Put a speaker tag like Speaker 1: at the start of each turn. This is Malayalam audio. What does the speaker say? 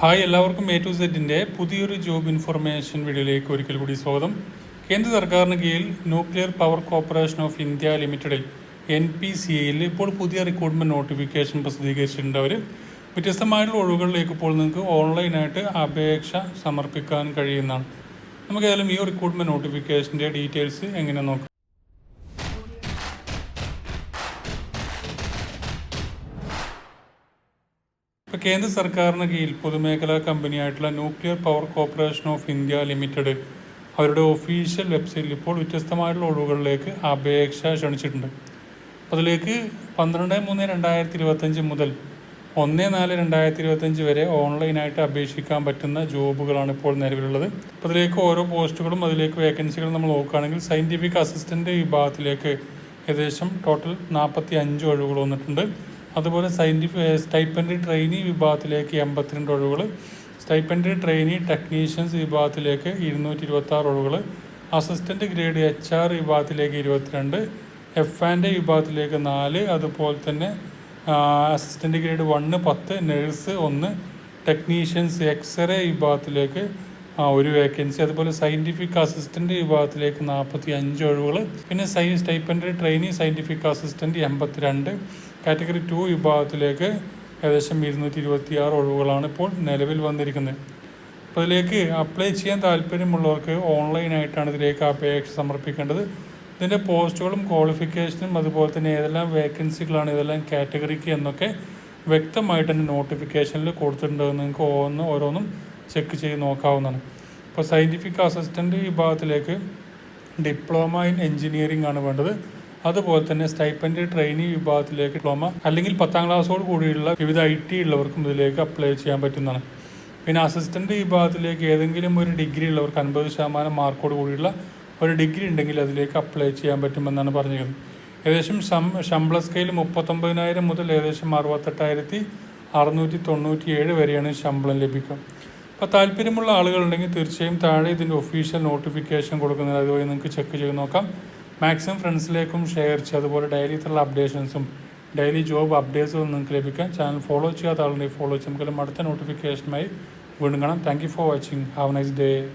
Speaker 1: ഹായ് എല്ലാവർക്കും എ ടു സെറ്റിന്റെ പുതിയൊരു ജോബ് ഇൻഫർമേഷൻ വീഡിയോയിലേക്ക് ഒരിക്കൽ കൂടി സ്വാഗതം. കേന്ദ്ര സർക്കാരിന് കീഴിൽ nuclear power corporation of India ലിമിറ്റഡിൽ എൻ പി സി എയിൽ ഇപ്പോൾ പുതിയ റിക്രൂട്ട്മെന്റ് നോട്ടിഫിക്കേഷൻ പ്രസിദ്ധീകരിച്ചിട്ടുണ്ട് അവർ വ്യത്യസ്തമായിട്ടുള്ള ഒഴിവുകളിലേക്ക് ഇപ്പോൾ നിങ്ങൾക്ക് ഓൺലൈനായിട്ട് അപേക്ഷ സമർപ്പിക്കാൻ കഴിയുന്നതാണ്. നമുക്ക് ഏതായാലും ഈ റിക്രൂട്ട്മെന്റ് നോട്ടിഫിക്കേഷന്റെ ഡീറ്റെയിൽസ് എങ്ങനെ നോക്കാം? ഇപ്പോൾ കേന്ദ്ര സർക്കാരിന് കീഴിൽ പൊതുമേഖലാ കമ്പനിയായിട്ടുള്ള nuclear power corporation of India limited അവരുടെ ഒഫീഷ്യൽ വെബ്സൈറ്റിൽ ഇപ്പോൾ വ്യത്യസ്തമായിട്ടുള്ള ഒഴിവുകളിലേക്ക് അപേക്ഷ ക്ഷണിച്ചിട്ടുണ്ട്. അതിലേക്ക് പന്ത്രണ്ട് മൂന്ന് രണ്ടായിരത്തി ഇരുപത്തഞ്ച് മുതൽ ഒന്ന് നാല് രണ്ടായിരത്തി ഇരുപത്തഞ്ച് വരെ ഓൺലൈനായിട്ട് അപേക്ഷിക്കാൻ പറ്റുന്ന ജോബുകളാണ് ഇപ്പോൾ നിലവിലുള്ളത്. അപ്പോൾ അതിലേക്ക് ഓരോ പോസ്റ്റുകളും അതിലേക്ക് വേക്കൻസികളും നമ്മൾ നോക്കുകയാണെങ്കിൽ സയന്റിഫിക് അസിസ്റ്റന്റ് വിഭാഗത്തിലേക്ക് ഏകദേശം ടോട്ടൽ നാൽപ്പത്തി അഞ്ച് ഒഴിവുകൾ വന്നിട്ടുണ്ട്. അതുപോലെ സയന്റിഫിക് സ്റ്റൈപ്പൻഡറി ട്രെയിനി വിഭാഗത്തിലേക്ക് എൺപത്തിരണ്ട് ഒഴിവുകൾ സ്റ്റൈപ്പൻഡറി ട്രെയിനി ടെക്നീഷ്യൻസ് വിഭാഗത്തിലേക്ക് ഇരുന്നൂറ്റി ഇരുപത്തി ആറ് ഒഴിവുകൾ അസിസ്റ്റന്റ് ഗ്രേഡ് എച്ച് ആർ വിഭാഗത്തിലേക്ക് ഇരുപത്തിരണ്ട് എഫ് ആൻഡ് വിഭാഗത്തിലേക്ക് നാല് അതുപോലെ തന്നെ അസിസ്റ്റന്റ് ഗ്രേഡ് വണ്ണ് പത്ത് നഴ്സ് ഒന്ന് ടെക്നീഷ്യൻസ് എക്സ്റേ വിഭാഗത്തിലേക്ക് ആ, ഒരു വേക്കൻസി അതുപോലെ സയന്റിഫിക് അസിസ്റ്റന്റ് വിഭാഗത്തിലേക്ക് നാൽപ്പത്തി അഞ്ച് ഒഴിവുകൾ. പിന്നെ സൈ സ്റ്റൈപ്പൻഡറി ട്രെയിനി സയന്റിഫിക് അസിസ്റ്റന്റ് എൺപത്തിരണ്ട്. കാറ്റഗറി ടു വിഭാഗത്തിലേക്ക് ഏകദേശം ഇരുന്നൂറ്റി ഇരുപത്തി ആറ് ഒഴിവുകളാണ് ഇപ്പോൾ നിലവിൽ വന്നിരിക്കുന്നത്. അപ്പോൾ ഇതിലേക്ക് അപ്ലൈ ചെയ്യാൻ താല്പര്യമുള്ളവർക്ക് ഓൺലൈനായിട്ടാണ് ഇതിലേക്ക് അപേക്ഷ സമർപ്പിക്കേണ്ടത്. ഇതിന്റെ പോസ്റ്റുകളും ക്വാളിഫിക്കേഷനും അതുപോലെ തന്നെ ഏതെല്ലാം വേക്കൻസികളാണ് ഇതെല്ലാം കാറ്റഗറിക്ക് എന്നൊക്കെ വ്യക്തമായിട്ട് തന്നെ നോട്ടിഫിക്കേഷനിൽ കൊടുത്തിട്ടുണ്ടെന്ന് നിങ്ങൾക്ക് ഓന്ന് ഓരോന്നും ചെക്ക് ചെയ്ത് നോക്കാവുന്നതാണ്. ഇപ്പോൾ സയന്റിഫിക് അസിസ്റ്റന്റ് വിഭാഗത്തിലേക്ക് ഡിപ്ലോമ ഇൻ എഞ്ചിനീയറിംഗ് ആണ് വേണ്ടത്. അതുപോലെ തന്നെ സ്റ്റൈപ്പൻഡ് ട്രെയിനി വിഭാഗത്തിലേക്ക് ഡിപ്ലോമ അല്ലെങ്കിൽ പത്താം ക്ലാസ്സോട് കൂടിയുള്ള വിവിധ ഐ ടി ഉള്ളവർക്കും ഇതിലേക്ക് അപ്ലൈ ചെയ്യാൻ പറ്റുന്നതാണ്. പിന്നെ അസിസ്റ്റന്റ് വിഭാഗത്തിലേക്ക് ഏതെങ്കിലും ഒരു ഡിഗ്രി ഉള്ളവർക്ക് അൻപത് ശതമാനം മാർക്കോട് കൂടിയുള്ള ഒരു ഡിഗ്രി ഉണ്ടെങ്കിൽ അതിലേക്ക് അപ്ലൈ ചെയ്യാൻ പറ്റുമെന്നാണ് പറഞ്ഞിരിക്കുന്നത്. ഏകദേശം ശം ശമ്പള സ്കെയിൽ മുപ്പത്തൊമ്പതിനായിരം മുതൽ ഏകദേശം അറുപത്തെട്ടായിരത്തി അറുന്നൂറ്റി തൊണ്ണൂറ്റി ഏഴ് വരെയാണ് ശമ്പളം ലഭിക്കുക. അപ്പോൾ താല്പര്യമുള്ള ആളുകളുണ്ടെങ്കിൽ തീർച്ചയായും താഴെ ഇതിന്റെ ഒഫീഷ്യൽ നോട്ടിഫിക്കേഷൻ കൊടുക്കുന്നത് അതുപോലെ നിങ്ങൾക്ക് ചെക്ക് ചെയ്ത് നോക്കാം. മാക്സിമം ഫ്രണ്ട്സിലേക്കും ഷെയർ ചെയ്യുക. അതുപോലെ ഡെയിലി ഇത്തരമുള്ള അപ്ഡേഷൻസും ഡെയിലി ജോബ് അപ്ഡേറ്റ്സും നിങ്ങൾക്ക് ലഭിക്കാൻ ചാനൽ ഫോളോ ചെയ്യാത്ത ആളുണ്ടെങ്കിൽ ഫോളോ ചെയ്യാം. നമുക്കെല്ലാം അടുത്ത നോട്ടിഫിക്കേഷനുമായി വീണ്ടും കാണാം. Thank you for watching have nice day